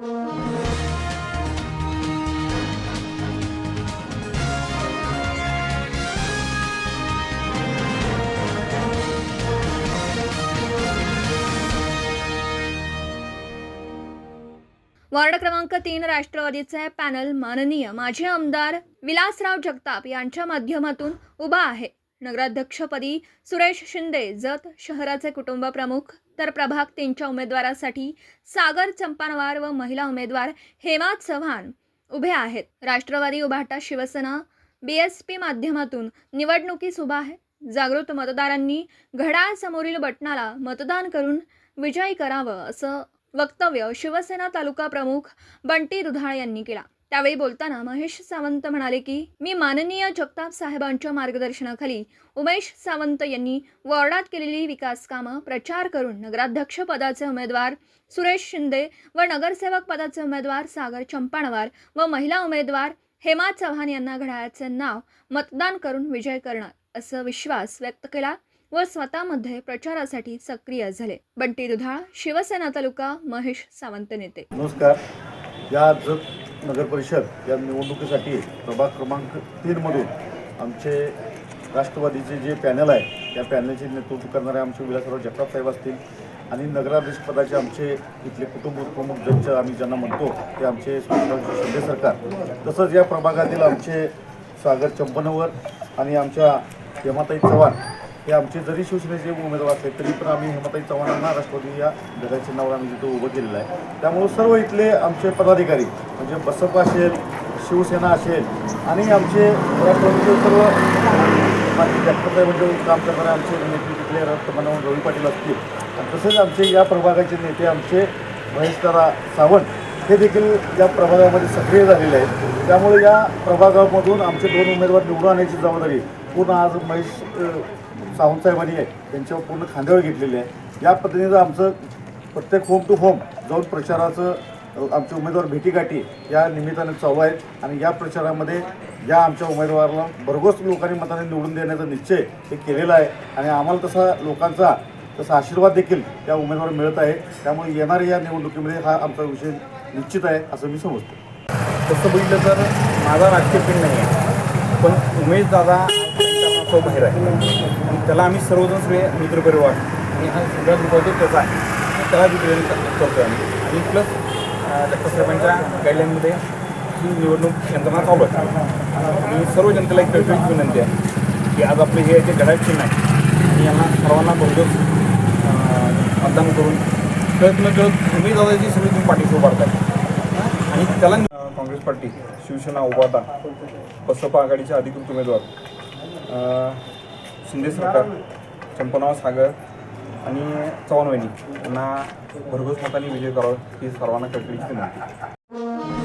Ward क्रमांक तीन राष्ट्रवादीचे पॅनल माननीय माजी आमदार विलासराव जगताप यांच्या माध्यमातून उभा आहे. नगराध्यक्षपदी सुरेश शिंदे जत शहराचे कुटुंब प्रमुख. तर प्रभाग तीनच्या उमेदवारासाठी सागर चंपानवार व महिला उमेदवार हेमा चव्हाण उभे आहेत. राष्ट्रवादी उभाटा शिवसेना बी एस पी माध्यमातून निवडणुकीस उभा आहे. जागृत मतदारांनी घड्याळ समोरील बटणाला मतदान करून विजयी करावं असं वक्तव्य शिवसेना तालुका प्रमुख बंटी दुधाळ यांनी केला. त्यावेळी बोलताना महेश सावंत म्हणाले की मी माननीय जगताप साहेबांच्या मार्गदर्शनाखाली उमेश सावंत यांनी वॉर्डात केलेली विकास कामं प्रचार करून नगराध्यक्ष पदाचे उमेदवार सुरेश शिंदे व नगरसेवक पदाचे उमेदवार सागर चंपाणवार व महिला उमेदवार हेमा चव्हाण यांना घड्याळाचे नाव मतदान करून विजय करणार असं विश्वास व्यक्त केला व स्वतःमध्ये प्रचारासाठी सक्रिय झाले. बंटी दुधाळ शिवसेना तालुका महेश सावंत नेते. नमस्कार. या नगरपरिषद या निवडणुकीसाठी प्रभाग क्रमांक तीनमधून आमचे राष्ट्रवादीचे जे पॅनल आहे त्या पॅनलचे नेतृत्व करणारे आमचे विलासराव जगताप साहेब असतील आणि नगराध्यक्षपदाचे आमचे इथले कुटुंब प्रमुख जज आम्ही ज्यांना म्हणतो ते आमचे शिंदे सरकार. तसंच या प्रभागातील आमचे सागर चंपनवर आणि आमच्या हेमाताई चव्हाण हे आमचे जरी शिवसेनेचे उमेदवार असले तरी पण आम्ही हेमताई चव्हाणांना राष्ट्रवादी या घराचे नावावर आम्ही तिथं उभं केलेलं आहे. त्यामुळं सर्व इथले आमचे पदाधिकारी म्हणजे बसप असेल शिवसेना असेल आणि आमचे राष्ट्रवादीचे सर्व बाकी जगतासाहेबांचे म्हणजे काम करणारे आमचे नेते तिथले रक्तमानावर रवी पाटील असतील. आणि तसेच आमचे या प्रभागाचे नेते आमचे महेशदारा सावंत हे देखील या प्रभागामध्ये सक्रिय झालेले आहेत. त्यामुळे या प्रभागामधून आमचे दोन उमेदवार निवडून आणण्याची जबाबदारी पूर्ण आज महेश सावंतसाहेबांनी आहे त्यांच्यावर पूर्ण खांद्यावर घेतलेली आहे. या पद्धतीनं आमचं प्रत्येक होम टू होम जाऊन प्रचाराचं आमचे उमेदवार भेटीगाठी या निमित्ताने चालू आहेत. आणि या प्रचारामध्ये या आमच्या उमेदवाराला भरघोस लोकांनी मताने निवडून देण्याचा निश्चय हे केलेला आहे. आणि आम्हाला तसा लोकांचा तसा आशीर्वाद देखील त्या उमेदवार मिळत आहे. त्यामुळे येणाऱ्या या निवडणुकीमध्ये हा आमचा विषय निश्चित आहे असं मी समजतो. तसं बघितलं तर माझा राजकीय पिंड नाही आहे. पण उमेश दादा उत्सव बाहेर आहे. आणि त्याला आम्ही सर्वजण सगळे मित्रपरिवार आणि हा सगळ्यात महत्त्वाचा त्याचा आहे त्याला रिप्रेझेंट करतो आम्ही. आणि प्लस डॉक्टरसाहेबांच्या गाईडलाईनमध्ये ही निवडणूक यंत्रणा चालू आहे. आणि सर्व जनतेला एक कळकळीची विनंती आहे की आज आपले हे जे घड्याळ चिन्ह आहे आणि यांना सर्वांना बहुतेक मतदान करून कळत न कळत उमेश दादाची सगळी तुम्ही पाठीशी उभारताय आणि त्याला काँग्रेस पार्टी शिवसेना उभाटा बसपा आघाडीचे अधिकृत उमेदवार. शिंदे सरकार चंपनाव सागर आणि चव्हाण वहिनी यांना भरघोस मताने विजय करावा ही सर्वांना कळकळीची विनंती.